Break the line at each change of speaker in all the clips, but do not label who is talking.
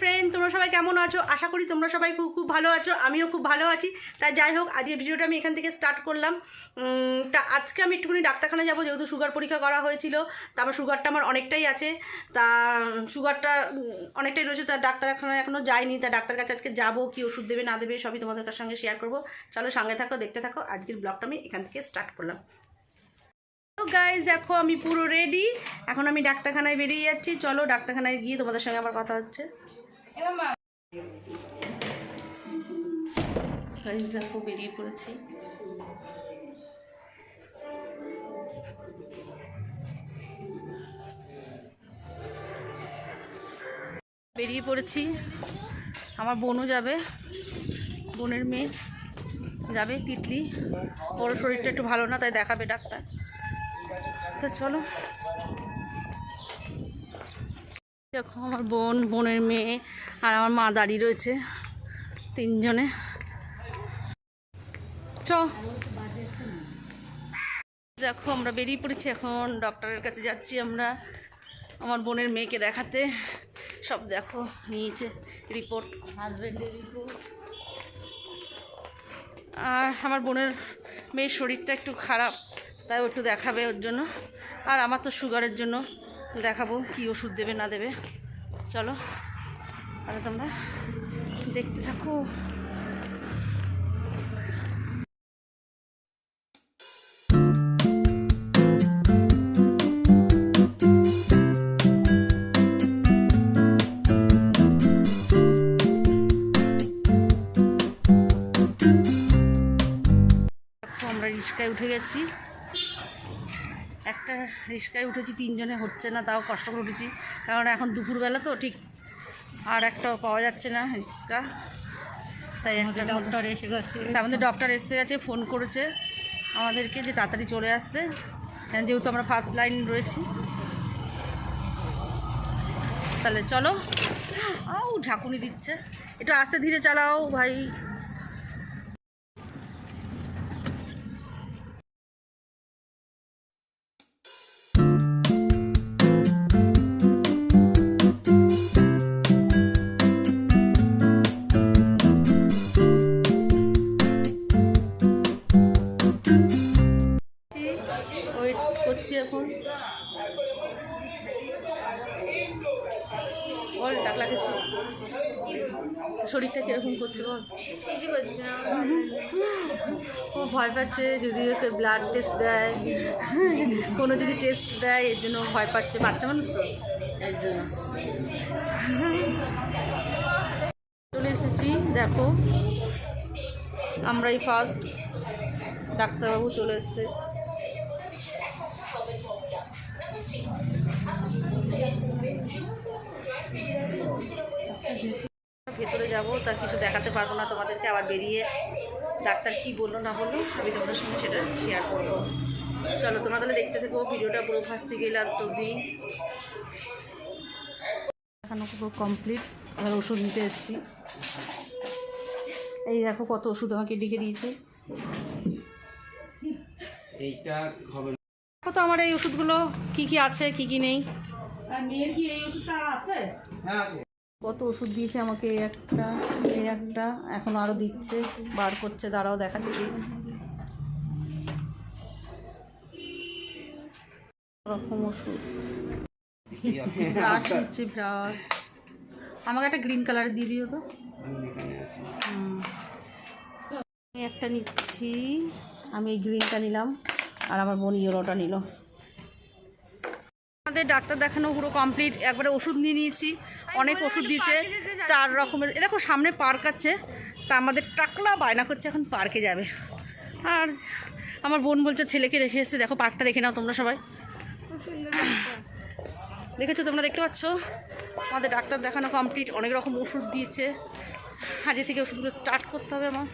Friend তোমরা সবাই কেমন আছো? আশা করি তোমরা সবাই খুব খুব ভালো আছো, আমিও খুব ভালো আছি। তা যাই হোক আজকের ভিডিওটা আমি এখান থেকে স্টার্ট করলাম। তা আজকে আমি একটুখানি ডাক্তারখানা যাব, যেহেতু সুগার পরীক্ষা করা হয়েছিল তারপর সুগারটা আমার অনেকটাই আছে। তা সুগারটা অনেকটাই রয়েছে, তা ডাক্তারখানায় এখনও যায়নি তা ডাক্তার কাছে আজকে যাব, কি ওষুধ দেবে, না দেবে, সবই তোমাদের সঙ্গে শেয়ার করব। চলো সঙ্গে থাকো, দেখতে থাকো, আজকের ব্লগটা আমি এখান থেকে স্টার্ট করলাম। তো গাইজ দেখো আমি পুরো রেডি এখন আমি ডাক্তারখানায় বেরিয়ে যাচ্ছি। চলো ডাক্তারখানায় গিয়ে তোমাদের সঙ্গে আবার কথা হচ্ছে। বেরিয়ে পড়েছি। বেরিয়ে পড়েছি। আমার বোনও যাবে। বোনের মেয়ে যাবে, তিতলি। ওর শরীরটা একটু ভালো না, তাই দেখাবে ডাক্তার। তো চলো। দেখো আমার বোন, বোনের মেয়ে আর আমার মা দাঁড়িয়ে রয়েছে তিনজনে। চ। দেখো আমরা বেরিয়ে পড়েছি, এখন ডক্টরের কাছে যাচ্ছি আমরা। আমার বোনের মেয়েকে দেখাতে। সব দেখো, নিয়েছে রিপোর্ট হাজব্যান্ডের রিপোর্ট আর আমার বোনের মেয়ের শরীরটা একটু খারাপ, তাই একটু দেখাবে ওর জন্য। আর আমার তো সুগারের জন্য। দেখাবো কি ওষুধ দেবে না দেবে। চলো তাহলে তোমরা দেখতে থাকো। আমরা উঠে গেছি। একটা রিক্সায় উঠেছি তিনজনে হচ্ছে না তাও কষ্ট করে উঠেছি। কারণ এখন দুপুরবেলা তো ঠিক আর একটাও পাওয়া যাচ্ছে না রিক্সা। তাই
ডক্টর এসে গেছে।
আমাদের ডক্টর এসে গেছে ফোন করেছে আমাদেরকে যে তাড়াতাড়ি চলে আসতে। কারণ যেহেতু আমরা ফার্স্ট লাইন রয়েছি। তাহলে চলো। আউ ঝাঁকুনি দিচ্ছে। একটু আস্তে ধীরে চালাও ভাই। শরীরটা কীরকম করছে বল? ও ভয় পাচ্ছে যদি ওকে ব্লাড টেস্ট দেয় কোনো যদি টেস্ট দেয় এর জন্য ভয় পাচ্ছে। বাচ্চা মানুষ তো? এর জন্য চলে এসেছি দেখো। আমরাই ফার্স্ট ডাক্তারবাবু চলে এসছে। ভেতরে যাব তার কিছু দেখাতে পারব না তোমাদেরকে আবার বেরিয়ে ডাক্তার কি বলল না বলল আমি তোমাদের সঙ্গে সেটা শেয়ার করব। চলো তোমরা তাহলে দেখতে থেকো ভিডিওটা পুরো ফার্স্ট থেকে লাস্ট অবধি। দেখানো পুরো কমপ্লিট এবার ওষুধ নিতে এসেছি। এই দেখো কত ওষুধ আমাকে লিখে দিয়েছে।
এইটা
কত আমার এই ওষুধগুলো কি কি আছে কি কি নেই। আর মেয়ের কি এই ওষুধটা আছে?
হ্যাঁ আছে।
কত ওষুধ দিয়েছে আমাকে এই একটা এই একটা, এখন আরও দিচ্ছে, বার করছে, দাঁড়াও দেখাচ্ছি রকম ওষুধ। ব্রাশ দিচ্ছে ব্রাশ আমাকে একটা গ্রিন কালার দিয়ে দিও তো। আমি একটা নিচ্ছি, আমি এই গ্রিনটা নিলাম, আর আমার বোন ইয়েলোটা নিল আমাদের ডাক্তার দেখানো পুরো কমপ্লিট একবারে ওষুধ নিয়ে নিয়েছি। অনেক ওষুধ দিয়েছে। চার রকমের এ দেখো সামনে পার্ক আছে। তা আমাদের টাকলা বায়না করছে এখন পার্কে যাবে। আর আমার বোন বলছে ছেলেকে রেখে এসেছে। দেখো পার্কটা দেখে নাও তোমরা সবাই। দেখেছ তোমরা দেখতে পাচ্ছ? আমাদের ডাক্তার দেখানো কমপ্লিট অনেক রকম ওষুধ দিয়েছে। আজকে থেকে ওষুধগুলো স্টার্ট করতে হবে আমার।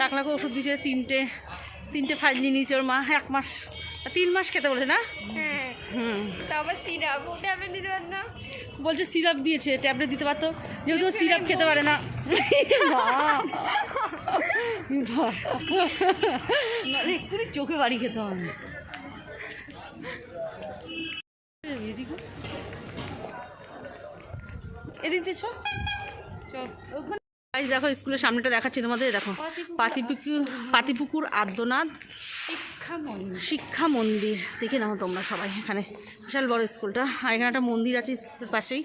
টাকলাকে ওষুধ দিয়েছে তিনটে তিনটে ফাইল নিয়ে নিয়েছে ওর মা এক মাস। তিন মাস খেতে বলেছে না?
হ্যাঁ। তারপর সিরাপ আপনি দিতে পারতাম
বলছে সিরাপ দিয়েছে ট্যাবলেট দিতে পারতো। যেহেতু সিরাপ খেতে পারে না। মা। বাহ। নাহলে এক্ষুনি চোখে বাড়ি খেতে হবে। এদিকে এদিক দিছ চল। গাইস দেখো স্কুলের সামনেটা দেখাচ্ছি তোমাদের দেখো। পাতিপুকুর পাতিপুকুর আদ্যনাথ
শিক্ষা মন্দির
দেখে নাও তোমরা সবাই এখানে। বিশাল বড় স্কুলটা। আর এখানে একটা মন্দির আছে স্কুলের পাশেই।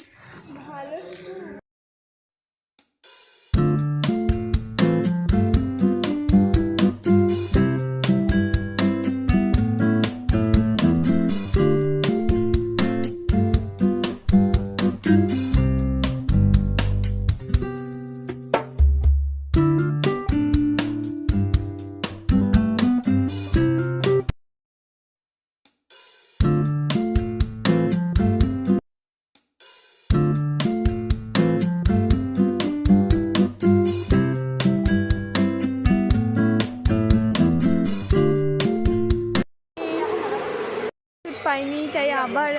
পাইনি তাই আবার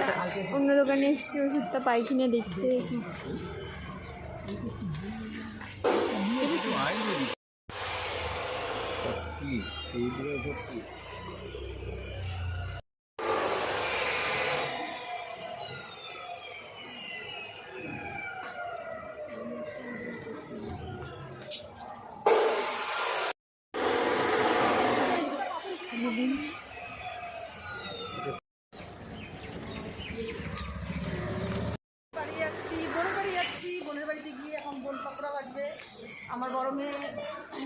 অন্য দোকানে এসেছি ওষুধটা পাই কিনা দেখতে।
বাড়ি যাচ্ছি বোনের বাড়ি যাচ্ছি বোনের বাড়িতে গিয়ে এখন বোন পাকোড়া বাজবে বড়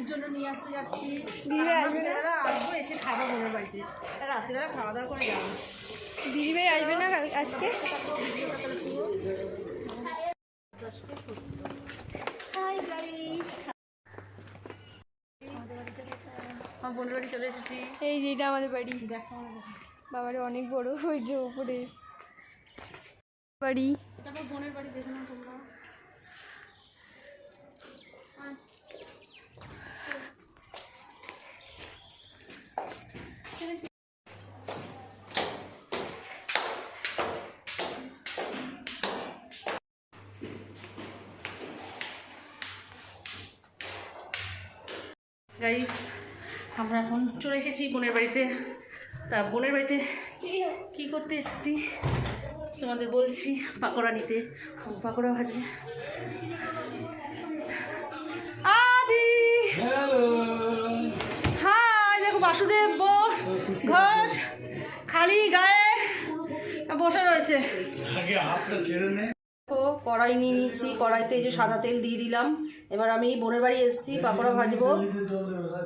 জন্য নিয়ে আসতে যাচ্ছি।
দিদিভাই আসবে
এসে খাব বোনের বাড়িতে। রাত্রিবেলা খাওয়া দাওয়া করে যাব।
দিদিভাই আসবে না আজকে? এই যে এটা আমাদের বাড়ি।
দেখো।
বাবারে অনেক বড় ওই যে উপরে। বাড়ি।
বোনের বাড়ি দেখে তোমরা গাইস আমরা এখন চলে এসেছি বোনের বাড়িতে। তা বোনের বাড়িতে কি করতে এসেছি? তোমাদের বলছি, পাকোড়া নিতে। পাকোড়া ভাজবে। আদি! হাই, দেখো বাসুদেব বোর, ঘোষ, খালি গায়ে বসে রয়েছে। কড়াই নিয়ে নিয়েছি, কড়াইতে যে সাদা তেল দিয়ে দিলাম। এবার আমি বোনের বাড়ি এসেছি পাকোড়া ভাজবো।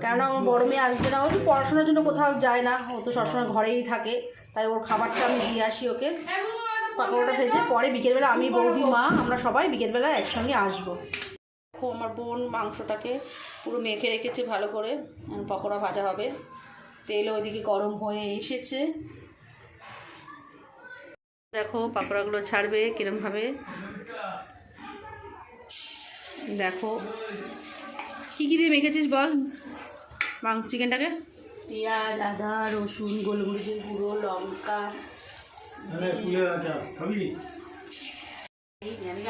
কেননা আমার বড় মেয়ে আসবে না, ও তো পড়াশোনার জন্য কোথাও যায় না, ও তো সবসময় ঘরেই থাকে, তাই ওর খাবারটা আমি দিয়ে আসি ওকে। পাকোড়াটা ভেজে পরে বিকেলবেলা আমি বৌদি, মা, আমরা সবাই বিকেলবেলা একসঙ্গে আসব। দেখো, আমার বোন মাংসটাকে পুরো মেখে রেখেছে ভালো করে পকোড়া ভাজা হবে। তেল ওইদিকে গরম হয়ে এসেছে। দেখো পাকোড়াগুলো ছাড়বে কিরমভাবে দেখো। কী কী দিয়ে মেখেছিস বল? মাংস চিকেনটাকে। পেঁয়াজ আদা রসুন গোলমরিচের গুঁড়ো লঙ্কা।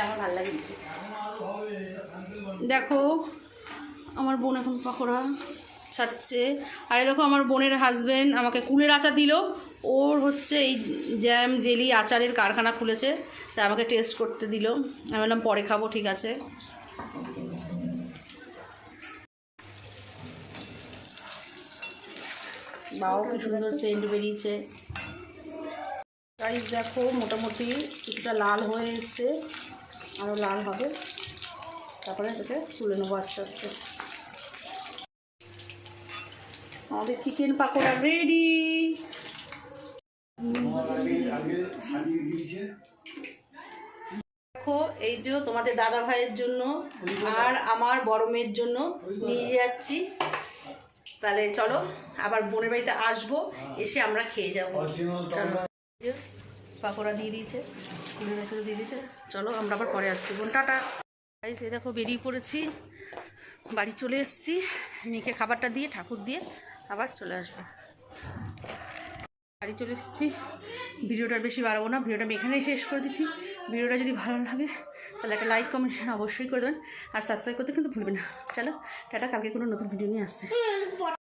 আমার ভালো লাগে দেখো আমার বোন এখন পকোড়া। ছাড়ছে। আর দেখো আমার বোনের হাজবেন্ড আমাকে কুলের আচার দিল। ওর হচ্ছে এই জ্যাম জেলি আচারের কারখানা খুলেছে তা আমাকে টেস্ট করতে দিল। আমি বললাম, পরে খাব, ঠিক আছে। বাও কি সুন্দর সেন্ট বেরিয়েছে। গাইস দেখো, মোটামুটি কিছুটা লাল হয়ে এসছে। আরও লাল হবে। তারপরে এটাকে তুলে নেব আস্তে আস্তে। আমাদের চিকেন পাকোড়া রেডি দেখো এই যে তোমাদের দাদা ভাইয়ের জন্য আর আমার বড় মেয়ের জন্য নিয়ে যাচ্ছি। তাহলে চলো আবার বোনের বাড়িতে আসব এসে আমরা খেয়ে যাব। পাকোড়া। দিয়ে দিয়েছে ভেতরে দিয়ে দিয়েছে। চলো আমরা আবার পরে আসছি। বোন টাটা। এই দেখো বেরিয়ে পড়েছি। বাড়ি চলে এসেছি। মেয়েকে খাবারটা দিয়ে ঠাকুর দিয়ে। আবার চলে আসব। বাড়ি চলে এসেছি। ভিডিওটা বেশি বাড়াবো না, ভিডিওটা আমি এখানেই শেষ করে দিচ্ছি। ভিডিওটা যদি ভালো লাগে, তাহলে একটা লাইক কমেন্ট অবশ্যই করে দেবেন। আর সাবস্ক্রাইব করতে কিন্তু ভুলবেন না। চলো, টাটা, কালকে কোনো নতুন ভিডিও নিয়ে আসছে।